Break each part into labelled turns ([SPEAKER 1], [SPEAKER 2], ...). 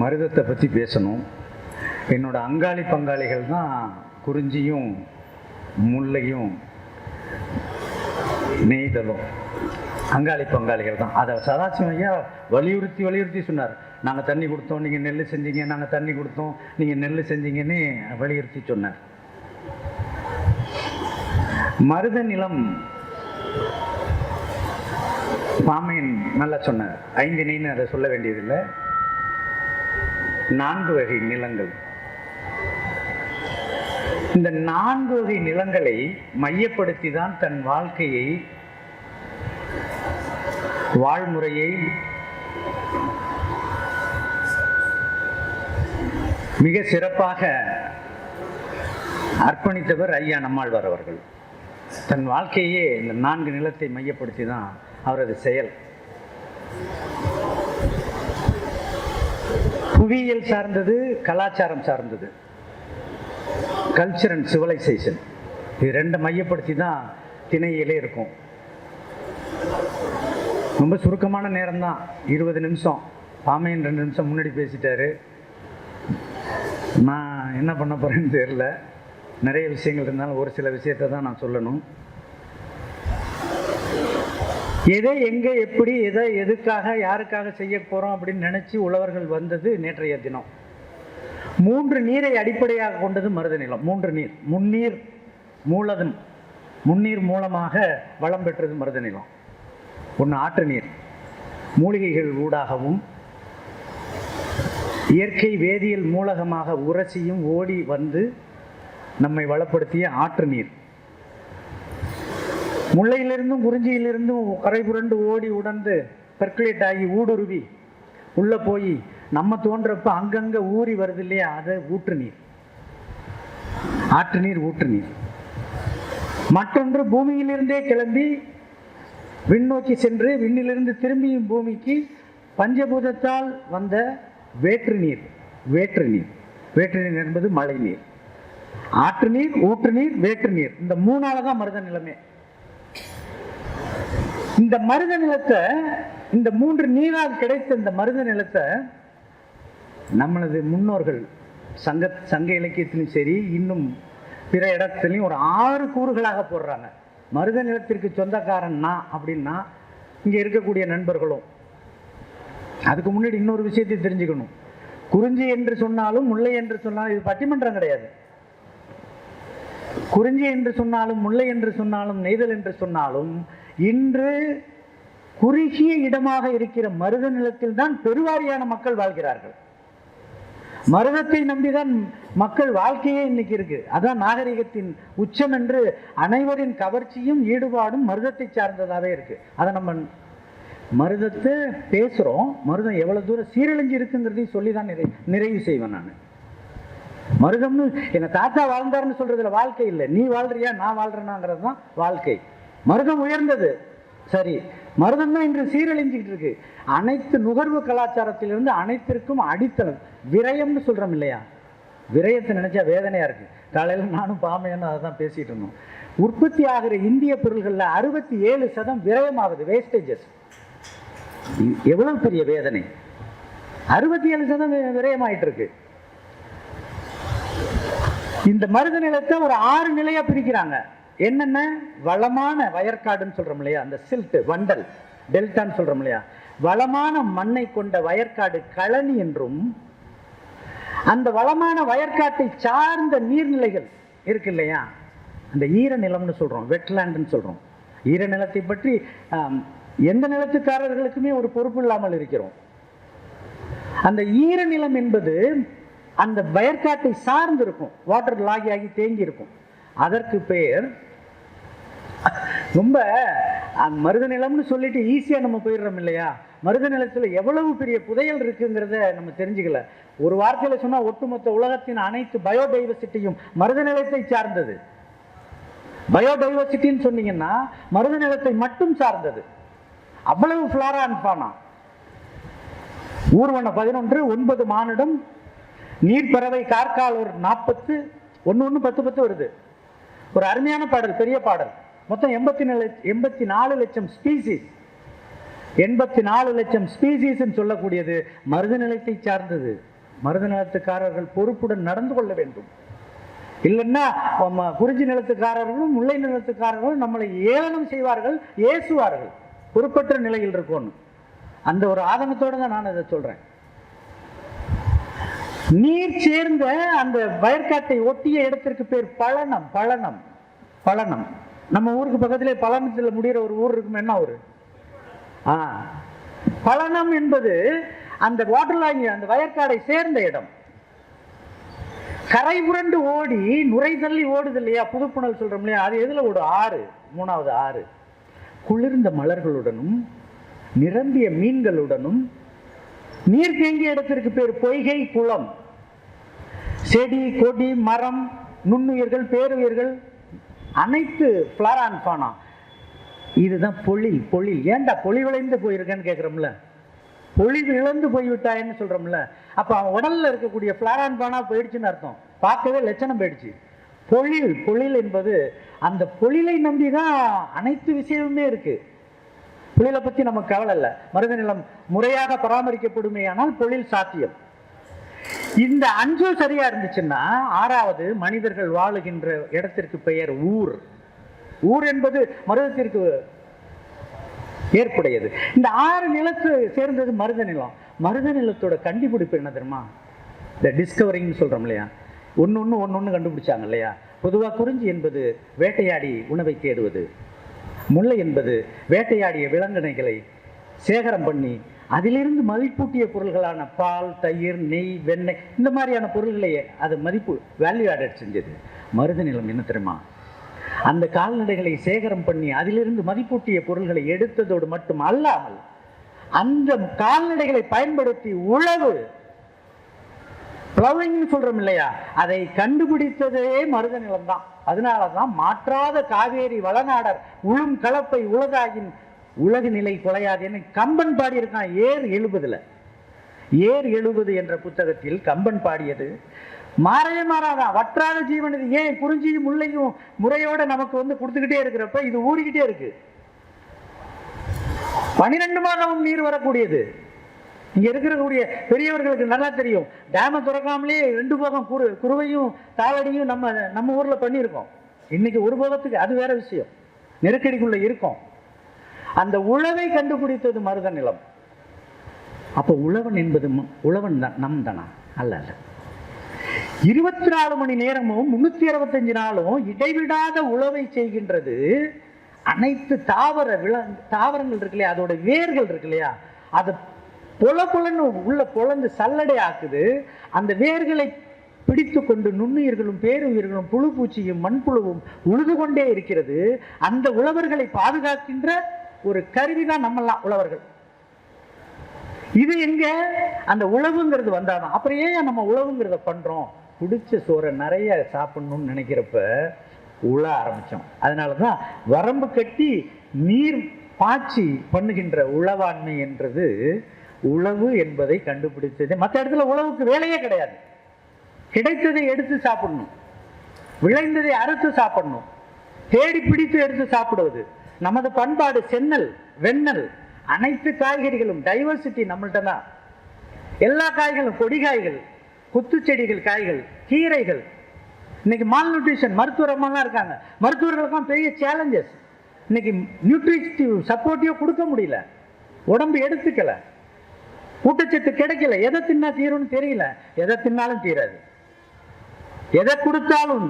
[SPEAKER 1] மருதத்தை பற்றி பேசணும். என்னோட அங்காளி பங்காளிகள் தான் குறிஞ்சியும் முல்லையும் நெய்தலும். அங்காளி பங்காளிகள் தான். அதை சதாசிவம் ஐயா வலியுறுத்தி வலியுறுத்தி சொன்னார். நாங்கள் தண்ணி கொடுத்தோம் நீங்கள் நெல் செஞ்சீங்க நாங்கள் தண்ணி கொடுத்தோம் நீங்கள் நெல் செஞ்சீங்கன்னு வலியுறுத்தி சொன்னார். மருத நிலம் பாமையன் நல்லா சொன்னார். ஐந்து நெய்ன்னு அதை சொல்ல வேண்டியதில்லை. நான்கு வகை நிலங்கள். இந்த நான்கு வகை நிலங்களை மையப்படுத்தி தான் தன் வாழ்க்கையை வாழ்முறையை மிக சிறப்பாக அர்ப்பணித்தவர் ஐயா நம்மாழ்வார் அவர்கள். தன் வாழ்க்கையே இந்த நான்கு நிலத்தை மையப்படுத்தி தான் அவரது செயல். புவியியல் சார்ந்தது கலாச்சாரம் சார்ந்தது. கல்ச்சர் அண்ட் சிவிலைசேஷன் இது ரெண்டை மையப்படுத்தி தான் திணையிலே இருக்கும். ரொம்ப சுருக்கமான நேரம் தான் இருபது நிமிஷம். பாமையன் ரெண்டு நிமிஷம் முன்னாடி பேசிட்டாரு. நான் என்ன பண்ண போகிறேன்னு தெரில நிறைய விஷயங்கள் இருந்தாலும் ஒரு சில விஷயத்தை தான் நான் சொல்லணும். எதை எங்கே எப்படி எதை எதுக்காக யாருக்காக செய்ய போகிறோம் அப்படின்னு நினச்சி உழவர்கள் வந்தது நேற்றைய தினம். மூன்று நீரை அடிப்படையாக கொண்டது மருத நிலம். மூன்று நீர். முன்னீர் மூலதன் முன்னீர் மூலமாக வளம் பெற்றது மருத நிலம். ஒன்று ஆற்று நீர். மூலிகைகள் ஊடாகவும் இயற்கை வேதியியல் மூலகமாக உரசியும் ஓடி வந்து நம்மை வளப்படுத்திய ஆற்று நீர். முல்லையிலிருந்தும் குறிஞ்சியிலிருந்தும் கரை புரண்டு ஓடி உடந்து பெர்குலேட் ஆகி ஊடுருவி உள்ளே போய் நம்ம தோன்றப்ப அங்கங்கே ஊறி வருது இல்லையா அதை ஊற்று நீர் ஆற்று நீர் ஊற்று நீர் மற்றொன்று பூமியிலிருந்தே கிளம்பி விண்ணோக்கி சென்று விண்ணிலிருந்து திரும்பியும் பூமிக்கு பஞ்சபூதத்தால் வந்த வேற்று நீர் வேற்று நீர் வேற்று நீர் என்பது மழை நீர் ஆற்று நீர் ஊற்று நீர் வேற்று நீர் இந்த மூணால தான் மருத நிலைமை. இந்த மருத நிலத்தை இந்த மூன்று நீரால் கிடைத்த இந்த மருத நிலத்தை நம்மளது முன்னோர்கள் சங்க சங்க இலக்கியத்திலும் சரி இன்னும் பிற இடத்துலையும் ஒரு ஆறு கூறுகளாக போடுறாங்க. மருத நிலத்திற்கு சொந்தக்காரன் நான் அப்படின்னா இங்கே இருக்கக்கூடிய நண்பர்களும் அதுக்கு முன்னாடி இன்னொரு விஷயத்தை தெரிஞ்சுக்கணும். குறிஞ்சி என்று சொன்னாலும் முல்லை என்று சொன்னாலும் இது பட்டிமன்றம் கிடையாது. குறிஞ்சி என்று சொன்னாலும் முல்லை என்று சொன்னாலும் நெய்தல் என்று சொன்னாலும் இன்று குறுகிய இடமாக இருக்கிற மருத நிலத்தில் தான் பெருவாரியான மக்கள் வாழ்கிறார்கள். மருதத்தை நம்பிதான் மக்கள் வாழ்க்கையே இன்னைக்கு இருக்கு. அதான் நாகரிகத்தின் உச்சம் என்று அனைவரின் கவர்ச்சியும் ஈடுபாடும் மருதத்தை சார்ந்ததாகவே இருக்கு. அதை நம்ம மருதத்தை பேசுகிறோம் மருதம் எவ்வளோ தூரம் சீரழிஞ்சு இருக்குங்கிறதையும் சொல்லி தான் நிறை நிறைவு செய்வேன் நான். மருதம்னு என்னை தாத்தா வாழ்ந்தாருன்னு சொல்கிறதுல வாழ்க்கை இல்லை. நீ வாழ்றியா நான் வாழ்றேனாங்கிறது தான் வாழ்க்கை. மருதம் உயர்ந்தது. சரி மருதம் தான் இன்று சீரழிஞ்சிக்கிட்டு இருக்கு. அனைத்து நுகர்வு கலாச்சாரத்திலிருந்து அனைத்திற்கும் அடித்தளம். விரயம்னு சொல்கிறோம் இல்லையா? விரயத்தை நினைச்சா வேதனையாக இருக்கு. காலையில் நானும் பாமையானும் அதை தான் பேசிகிட்டு இருந்தோம். உற்பத்தி ஆகிற இந்திய பொருள்களில் அறுபத்தி ஏழு சதம் விரயமாகுது வேஸ்டேஜஸ் எவ்வளவு பெரிய வேதனை? அறுபத்தி ஏழு சதம் விரயமாயிட்டு இருக்கு. இந்த மருத நிலத்தை ஒரு ஆறு நிலையா பிரிக்கிறாங்க. என்னென்ன? வளமான வயற்காடுன்னு சொல்கிறோம் இல்லையா? அந்த சில்ட்டு வண்டல் டெல்டான்னு சொல்கிறோம் இல்லையா? வளமான மண்ணை கொண்ட வயற்காடு களனி என்றும் அந்த வளமான வயற்காட்டை சார்ந்த நீர்நிலைகள் இருக்கு இல்லையா? அந்த ஈர நிலம்னு வெட்லாண்டுன்னு வெட்லேண்டுன்னு சொல்றோம். ஈர நிலத்தை பற்றி எந்த நிலத்துக்காரர்களுக்குமே ஒரு பொறுப்பு இல்லாமல் இருக்கிறோம். அந்த ஈரநிலம் என்பது அந்த வயற்காட்டை சார்ந்து இருக்கும் வாட்டர் லாகி ஆகி தேங்கி இருக்கும் அதற்கு பெயர் ரொம்ப மருத நிலம்னு சொல்லிட்டு ஈஸியாக நம்ம போயிடுறோம் இல்லையா? மருத நிலத்தில் எவ்வளவு பெரிய புதையல் இருக்குங்கிறத நம்ம தெரிஞ்சுக்கல. ஒரு வார்த்தையில் சொன்னால் ஒட்டுமொத்த உலகத்தின் அனைத்து பயோடைவர்சிட்டியும் மருத நிலத்தை சார்ந்தது. பயோடைவர்சிட்டின்னு சொன்னீங்கன்னா மருத நிலத்தை மட்டும் சார்ந்தது. அவ்வளவு ஃபிளாரா அனுப்பானா ஊர்வன பதினொன்று ஒன்பது மானிடம் நீர்ப்பறவை கார்கால் ஒரு நாற்பத்து ஒன்று ஒன்று பத்து பத்து வருது. ஒரு அருமையான பாடல் பெரிய பாடல். மொத்தம் எண்பத்தி நாலு எண்பத்தி நாலு லட்சம் ஸ்பீசிஸ் எண்பத்தி நாலு லட்சம் ஸ்பீசிஸ் சொல்லக்கூடியது மருத நிலத்தை சார்ந்தது. மருத நிலத்துக்காரர்கள் பொறுப்புடன் நடந்து கொள்ள வேண்டும். இல்லைன்னா குறிஞ்சி நிலத்துக்காரர்களும் முல்லை நிலத்துக்காரர்களும் நம்மளை ஏளனம் செய்வார்கள் ஏசுவார்கள். பொறுப்பற்ற நிலையில் இருக்கணும். அந்த ஒரு ஆதங்கத்தோடு தான் நான் இதை சொல்றேன். நீர் சேர்ந்த அந்த வயற்காட்டை ஒட்டிய இடத்திற்கு பேர் பழனம் பழனம் பழனம். நம்ம ஊருக்கு பக்கத்திலே பழனத்தில் முடிகிற ஒரு ஊர் இருக்கும் என்ன ஊர்? ஆ. பழனம் என்பது அந்த வாட்டர் அந்த வயற்காடை சேர்ந்த இடம். கரை புரண்டு ஓடி நுரை தள்ளி ஓடுது இல்லையா? புதுப்புணல் சொல்றோம் இல்லையா? அது எதுல ஓடும்? ஆறு மூணாவது ஆறு. குளிர்ந்த மலர்களுடனும் நிரம்பிய மீன்களுடனும் நீர் தேங்கிய இடத்திற்கு பேர் பொய்கை குளம். செடி கொடி மரம் நுண்ணுயிர்கள் பேருயிர்கள் அனைத்து பிளாரான் பானா இதுதான் பொழில் பொழில் ஏன்டா பொழிவிளைந்து போயிருக்கேன்னு கேட்குறோம்ல பொழிவு இழந்து போய்விட்டாயன்னு சொல்கிறோம்ல அப்போ அவன் உடலில் இருக்கக்கூடிய பிளாரான் பானா போயிடுச்சுன்னு அர்த்தம். பார்க்கவே லட்சணம் போயிடுச்சு. பொழில் பொழில் என்பது அந்த பொழிலை நம்பி தான் அனைத்து விஷயமுமே இருக்குது தொழிலை பத்தி நமக்கு கவலை இல்லை. மருத நிலம் முறையாக பராமரிக்கப்படுமேயானால் தொழில் சாத்தியம். இந்த அஞ்சும் சரியா இருந்துச்சுன்னா ஆறாவது மனிதர்கள் வாழுகின்ற இடத்திற்கு பெயர் ஊர். ஊர் என்பது மருதத்திற்கு ஏற்புடையது. இந்த ஆறு நிலத்து சேர்ந்தது மருத நிலம். மருத நிலத்தோட கண்டுபிடிப்பு என்ன தெரியுமா? இந்த டிஸ்கவரிங்னு சொல்றோம் இல்லையா? ஒன்று ஒன்று ஒன்று ஒன்று கண்டுபிடிச்சாங்க இல்லையா? பொதுவாக குறிஞ்சி என்பது வேட்டையாடி உணவை தேடுவது. முல்லை என்பது வேட்டையாடிய விலங்கினைகளை சேகரம் பண்ணி அதிலிருந்து மதிப்பூட்டிய பொருள்களான பால் தயிர் நெய் வெண்ணெய் இந்த மாதிரியான பொருள்களை அது மதிப்பு வேல்யூ ஆடட் செஞ்சது. மருத நிலம் என்ன தெரியுமா? அந்த கால்நடைகளை சேகரம் பண்ணி அதிலிருந்து மதிப்பூட்டிய பொருள்களை எடுத்ததோடு மட்டும் அல்லாமல் அந்த கால்நடைகளை பயன்படுத்தி உழவு பிளவிங்னு சொல்றோம் இல்லையா? அதை கண்டுபிடித்ததே மருத நிலம் தான் அதனாலதான் மாற்றாத காவேரி வளநாடர் உளும் கலப்பை உலகாகின் உலக நிலை குலையாதுன்னு கம்பன் பாடியிருக்கான். ஏர் எழுபதுல. ஏர் எழுபது என்ற புத்தகத்தில் கம்பன் பாடியது மாறவே மாறாதான் வற்றாத ஜீவன் இது ஏன்? குறிஞ்சியும் முல்லையும் முறையோட நமக்கு வந்து கொடுத்துக்கிட்டே இருக்கிறப்ப இது ஊறிக்கிட்டே இருக்கு. பனிரெண்டு மாதமும் நீர் வரக்கூடியது. இங்க இருக்கிறக்கூடிய பெரியவர்களுக்கு நல்லா தெரியும். டேமை திறக்காமலே ரெண்டு போகம் குரு குருவையும் தாவடியும் நம்ம நம்ம ஊரில் பண்ணியிருக்கோம். இன்னைக்கு ஒரு போகத்துக்கு அது வேற விஷயம். நெருக்கடிக்குள்ளே இருக்கும். அந்த உழவை கண்டுபிடித்தது மருத நிலம். அப்போ உழவன் என்பது உழவன் தான் நம் தானா? அல்ல அல்ல. இருபத்தி நாலு மணி நேரமும் முன்னூத்தி அறுபத்தஞ்சு நாளும் இடைவிடாத உழவை செய்கின்றது. அனைத்து தாவர வில தாவரங்கள் இருக்கு இல்லையா? அதோட வேர்கள் இருக்கு இல்லையா? அதை பொல பொலன்னு உள்ள பொழந்து சல்லடை ஆக்குது. அந்த வேர்களை பிடித்து கொண்டு நுண்ணுயிர்களும் பேருயிர்களும் புழு பூச்சியும் மண்புழுவும் உழுது கொண்டே இருக்கிறது. அந்த உழவர்களை பாதுகாக்கின்ற ஒரு கருவி தான் நம்மெல்லாம் உழவர்கள். இது எங்க? அந்த உழவுங்கிறது வந்தாதான். அப்புறம் ஏன் நம்ம உழவுங்கிறத பண்றோம்? பிடிச்ச சோறை நிறைய சாப்பிடணும்னு நினைக்கிறப்ப உழ ஆரம்பிச்சோம். அதனாலதான் வரம்பு கட்டி நீர் பாய்ச்சி பண்ணுகின்ற உழவாண்மை என்றது உழவு என்பதை கண்டுபிடிச்சது மற்ற இடத்துல உழவுக்கு வேலையே கிடையாது. கிடைத்ததை எடுத்து சாப்பிடணும். விளைந்ததை அறுத்து சாப்பிடணும். தேடி பிடித்து எடுத்து சாப்பிடுவது. நமது பண்பாடு சென்னல் வெண்ணல் அனைத்து காய்கறிகளும் டைவர்சிட்டி நம்மள்ட்ட தான். எல்லா காய்களும் கொடி காய்கள் குத்துச்செடிகள் காய்கள் கீரைகள். இன்னைக்கு மால் நியூட்ரிஷன் மருத்துவரெல்லாம் இருக்காங்க. மருத்துவர்களுக்கும் பெரிய சேலஞ்சஸ் இன்னைக்கு நியூட்ரிட்டிவ் சப்போர்ட்டிவ் கொடுக்க முடியல. உடம்பு எடுத்துக்கலை. ஊட்டச்சத்து கிடைக்கல. எதை தின்னா தீரும்னு தெரியல. எதை தின்னாலும் தீராது. எதை கொடுத்தாலும்.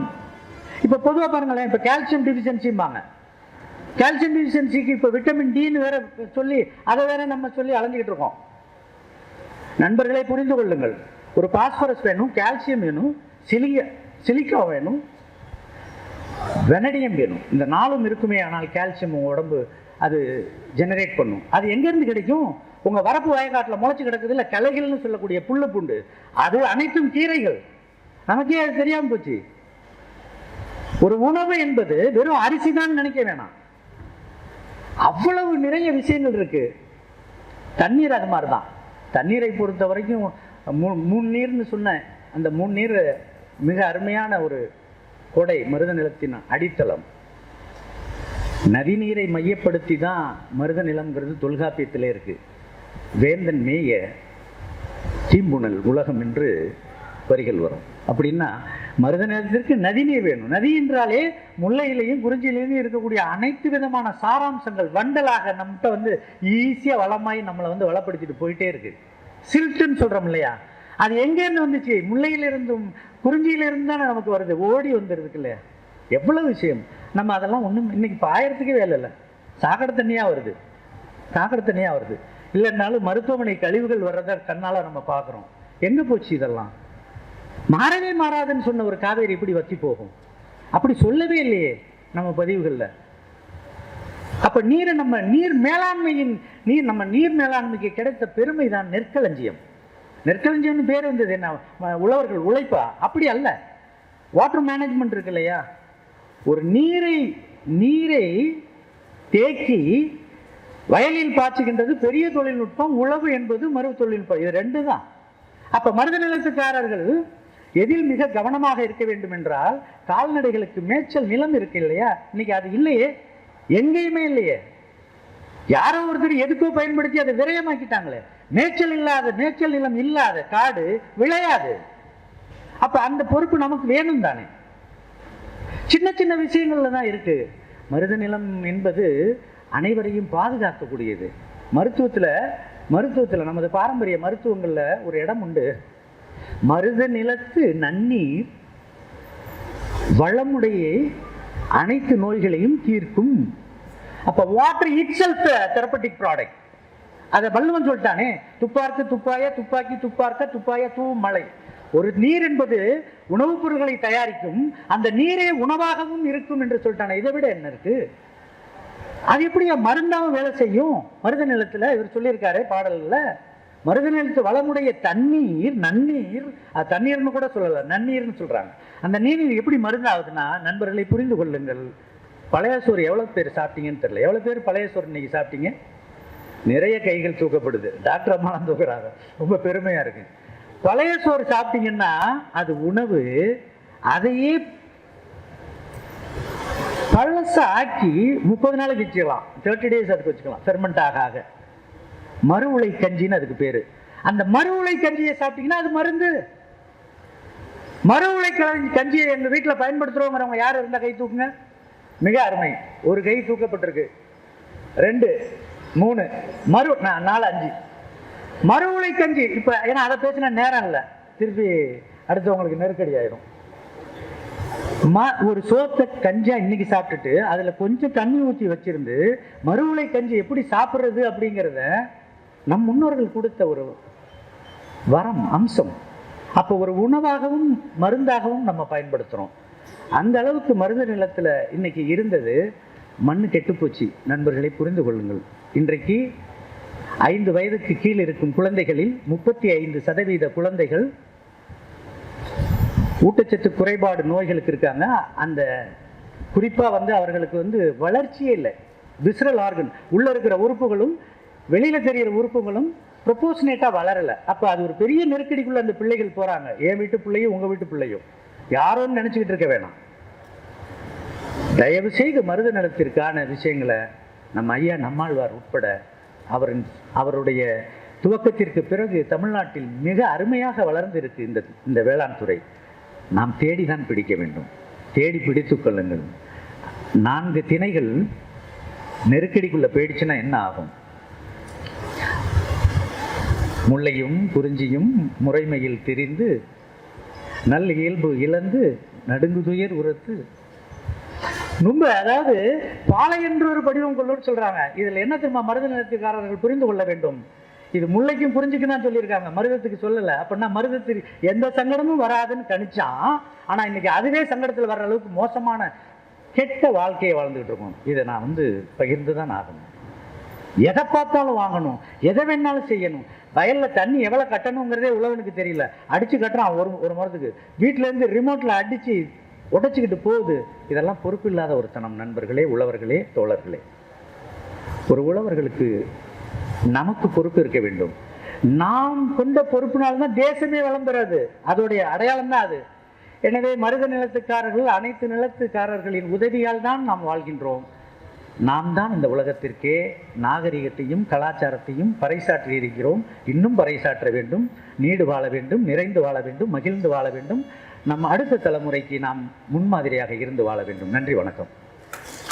[SPEAKER 1] இப்ப பொதுவா பாருங்களேன் இப்ப கால்சியம் டிஃபிஷியன்சிம்பாங்க கால்சியம் டிஃபிஷியன்சிக்கு இப்போ விட்டமின் டின்னு வேற சொல்லி அதை வேற நம்ம சொல்லி அலைஞ்சிக்கிட்டு இருக்கோம். நண்பர்களை புரிந்து கொள்ளுங்கள். ஒரு பாஸ்பரஸ் வேணும் கால்சியம் வேணும் சிலிய சிலிக்கா வேணும் வெனடியம் வேணும். இந்த நாளும் இருக்குமே ஆனால் கால்சியம் உங்க உடம்பு அது ஜெனரேட் பண்ணும். அது எங்கேருந்து கிடைக்கும்? உங்கள் வரப்பு வயக்காட்டில் முளைச்சி கிடக்குது இல்லை கிளைகள்னு சொல்லக்கூடிய புல்லு பூண்டு. அது அனைத்தும் கீரைகள். நமக்கே அது தெரியாமல் போச்சு. ஒரு உணவு என்பது வெறும் அரிசி தான் நினைக்க வேணாம். அவ்வளவு நிறைய விஷயங்கள் இருக்கு. தண்ணீர் அது மாதிரி தான். தண்ணீரை பொறுத்த வரைக்கும் மூணு நீர்னு சொன்னேன். அந்த மூணு நீர் மிக அருமையான ஒரு கொடை மருத நிலத்தின் அடித்தளம். நதிநீரை மையப்படுத்தி தான் மருத நிலம்ங்கிறது தொல்காப்பியத்திலே இருக்குது வேந்தன் மேய தீம்புணல் உலகம் என்று வரிகள் வரும். அப்படின்னா மருத நிலத்திற்கு நதிநீர் வேணும். நதி என்றாலே முல்லையிலையும் குறிஞ்சியிலையும் இருக்கக்கூடிய அனைத்து விதமான சாராம்சங்கள் வண்டலாக நம்மகிட்ட வந்து ஈஸியாக வளமாயி நம்மளை வந்து வளப்படுத்திட்டு போயிட்டே இருக்கு. சில்ட்டுன்னு சொல்றோம் இல்லையா? அது எங்கேருந்து வந்துச்சு? முல்லையிலிருந்தும் குறிஞ்சியிலிருந்து தானே நமக்கு வருது. ஓடி வந்துருதுக்குல்ல இல்லையா? எவ்வளவு விஷயம். நம்ம அதெல்லாம் ஒன்றும் இன்னைக்கு இப்போ ஆயிரத்துக்கே வேலை இல்லை. சாக்கடை தண்ணியாக வருது. சாக்கடை தண்ணியாக வருது. இல்லைன்னாலும் மருத்துவமனை கழிவுகள் வர்றதை கண்ணால் நம்ம பார்க்குறோம். எங்கே போச்சு இதெல்லாம்? மாறவே மாறாதுன்னு சொன்ன ஒரு காவேரி இப்படி வத்தி போகும். அப்படி சொல்லவே இல்லையே நம்ம பதிவுகளில். அப்போ நீரை நம்ம நீர் மேலாண்மையின் நீர் நம்ம நீர் மேலாண்மைக்கு கிடைத்த பெருமை தான் நெற்களஞ்சியம். நெற்களஞ்சியம்னு பேர் வந்தது என்ன? உழவர்கள் உழைப்பா? அப்படி அல்ல. வாட்டர் மேனேஜ்மெண்ட் இருக்கு இல்லையா? ஒரு நீரை நீரை தேக்கி வயலில் பாய்ச்சுகின்றது பெரிய தொழில்நுட்பம் உழவு என்பது மறு தொழில்நுட்பம். இது ரெண்டு தான் அப்போ மருத நிலத்துக்காரர்கள் எதில் மிக கவனமாக இருக்க வேண்டும் என்றால் கால்நடைகளுக்கு மேய்ச்சல் நிலம் இருக்கு இல்லையா? இன்னைக்கு அது இல்லையே. எங்கேயுமே இல்லையே. யாரோ ஒருத்தர் எதுக்கோ பயன்படுத்தி அதை விரயமாக்கிட்டாங்களே. மேய்ச்சல் இல்லாத மேய்ச்சல் நிலம் இல்லாத காடு விளையாது. அப்ப அந்த பொறுப்பு நமக்கு வேணும் தானே சின்ன சின்ன விஷயங்கள்ல தான் இருக்கு. மருத நிலம் என்பது அனைவரையும் பாதுகாக்கக்கூடியது. மருத்துவத்தில் மருத்துவத்தில் நமது பாரம்பரிய மருத்துவங்களில் ஒரு இடம் உண்டு. மருத நிலத்து நன்னீர் வளமுடைய அனைத்து நோய்களையும் தீர்க்கும். அப்போ water itself therapeutic product அதை வள்ளுவன் சொல்லிட்டானே துப்பார்க்கு துப்பாய துப்பாக்கி துப்பார்க்க துப்பாய தூ மழை ஒரு நீர் என்பது உணவுப் பொருட்களை தயாரிக்கும் அந்த நீரே உணவாகவும் இருக்கும் என்று சொல்லிட்டானே. இதை விட என்ன இருக்குது அது எப்படியா மருந்தாவும் வேலை செய்யும். மருத நிலத்தில் இவர் சொல்லியிருக்காரு பாடலில். மருத நிலத்து வளமுடைய தண்ணீர் நன்னீர் அது தண்ணீர்னு கூட சொல்லலை நன்னீர்னு சொல்கிறாங்க அந்த நீர் எப்படி மருந்தாகுதுன்னா நண்பர்களை புரிந்து கொள்ளுங்கள். பழைய சோறு பேர் சாப்பிட்டீங்கன்னு தெரியல. எவ்வளோ பேர் பழைய சோறு இன்னைக்கு சாப்பிட்டீங்க? நிறைய கைகள் தூக்கப்படுது டாக்டர் அம்மாலாம் தூக்குறாங்க. ரொம்ப பெருமையாக இருக்குது பழைய சோறு சாப்பிட்டீங்கன்னா அது உணவு. அதையே பழசை ஆக்கி முப்பது நாளைக்கு வச்சுக்கலாம். தேர்ட்டி டேஸ் அதுக்கு வச்சுக்கலாம். ஃபெர்மெண்ட் ஆக ஆக. மறு உலை கஞ்சின்னு அதுக்கு பேர். அந்த மறு உலை கஞ்சியை சாப்பிட்டீங்கன்னா அது மருந்து. மறு உலை கஞ்சியை எங்கள் வீட்டில் பயன்படுத்துகிறோங்கிறவங்க யார் இருந்தால் கை தூக்குங்க? மிக அருமை. ஒரு கை தூக்கப்பட்டிருக்கு. ரெண்டு மூணு மறு நா- நாலு அஞ்சு. மறு உலை கஞ்சி இப்போ ஏன்னா அதை பேசின நேரம் இல்லை. திருப்பி அடுத்தவங்களுக்கு நெருக்கடி ஆயிடும் மா ஒரு சோத்தை கஞ்சா இன்னைக்கு சாப்பிட்டுட்டு அதுல கொஞ்சம் தண்ணி ஊற்றி வச்சிருந்து மறுவுளை கஞ்சி எப்படி சாப்பிட்றது அப்படிங்கிறத நம் முன்னோர்கள் கொடுத்த ஒரு வரம் அம்சம். அப்போ ஒரு உணவாகவும் மருந்தாகவும் நம்ம பயன்படுத்துகிறோம் அந்த அளவுக்கு மருந்து நிலத்தில் இன்னைக்கு இருந்தது மண் கெட்டுப்போச்சு நண்பர்களை புரிந்து கொள்ளுங்கள். இன்றைக்கு ஐந்து வயதுக்கு கீழ் இருக்கும் குழந்தைகளில் முப்பத்தி ஐந்து சதவீத குழந்தைகள் ஊட்டச்சத்து குறைபாடு நோய்களுக்கு இருக்காங்க. அந்த குறிப்பாக வந்து அவர்களுக்கு வந்து வளர்ச்சியே இல்லை. விசரல் ஆர்கன் உள்ளே இருக்கிற உறுப்புகளும் வெளியில் தெரிகிற உறுப்புகளும் ப்ரொபோஷனேட்டாக வளரல. அப்போ அது ஒரு பெரிய நெருக்கடிக்குள்ளே அந்த பிள்ளைகள் போகிறாங்க என் வீட்டு பிள்ளையும் உங்கள் வீட்டு பிள்ளையும். யாரோன்னு நினச்சிக்கிட்டு இருக்க வேணாம். தயவு செய்து மருத நலத்திற்கான விஷயங்களை நம்ம ஐயா நம்மாழ்வார் உட்பட அவரின் அவருடைய துவக்கத்திற்கு பிறகு தமிழ்நாட்டில் மிக அருமையாக வளர்ந்திருக்கு இந்த இந்த வேளாண் துறை. நாம் தேடிதான் பிடிக்க வேண்டும். தேடி பிடித்து கொள்ளுங்கள். நான்கு திணைகள் நெருக்கடிக்குள்ளே போயிடுச்சுன்னா என்ன ஆகும்? முல்லையும் குறிஞ்சியும் முறைமையில் திரிந்து நல்ல இயல்பு இழந்து நடுங்குதுயர் உரத்து. ரொம்ப அதாவது பாலை என்று ஒரு படிவம் கொள்ளுன்னு சொல்றாங்க. இதுல என்ன திரும்ப மருத நிலத்துக்காரர்கள் புரிந்து கொள்ள வேண்டும். இது முல்லைக்கும் புரிஞ்சுக்கு தான் சொல்லியிருக்காங்க. மருதத்துக்கு சொல்லலை. அப்படின்னா மருதத்துக்கு எந்த சங்கடமும் வராதுன்னு கணிச்சான் ஆனால் இன்னைக்கு அதுவே சங்கடத்தில் வர்ற அளவுக்கு மோசமான கெட்ட வாழ்க்கையை வாழ்ந்துகிட்டு இருக்கோம். இதை நான் வந்து பகிர்ந்து தான் ஆகணும். எதை பார்த்தாலும் வாங்கணும். எதை வேணாலும் செய்யணும். வயலில் தண்ணி எவ்வளோ கட்டணுங்கிறதே உழவனுக்கு தெரியல. அடித்து கட்டுறான் ஒரு ஒரு மரத்துக்கு. வீட்டிலேருந்து ரிமோட்டில் அடித்து உடைச்சிக்கிட்டு போகுது. இதெல்லாம் பொறுப்பு இல்லாத ஒரு தனம் நண்பர்களே உழவர்களே தோழர்களே. ஒரு உழவர்களுக்கு நமக்கு பொறுப்பு இருக்க வேண்டும். நாம் கொண்ட பொறுப்பினால்தான் தேசமே வளம் பெறாது. அதோடைய அடையாளம் தான் அது. எனவே மருத நிலத்துக்காரர்கள் அனைத்து நிலத்துக்காரர்களின் உதவியால் தான் நாம் வாழ்கின்றோம். நாம் தான் இந்த உலகத்திற்கே நாகரிகத்தையும் கலாச்சாரத்தையும் பறைசாற்றி இருக்கிறோம். இன்னும் பறைசாற்ற வேண்டும். நீடு வாழ வேண்டும். நிறைந்து வாழ வேண்டும். மகிழ்ந்து வாழ வேண்டும். நம் அடுத்த தலைமுறைக்கு நாம் முன்மாதிரியாக இருந்து வாழ வேண்டும். நன்றி வணக்கம்.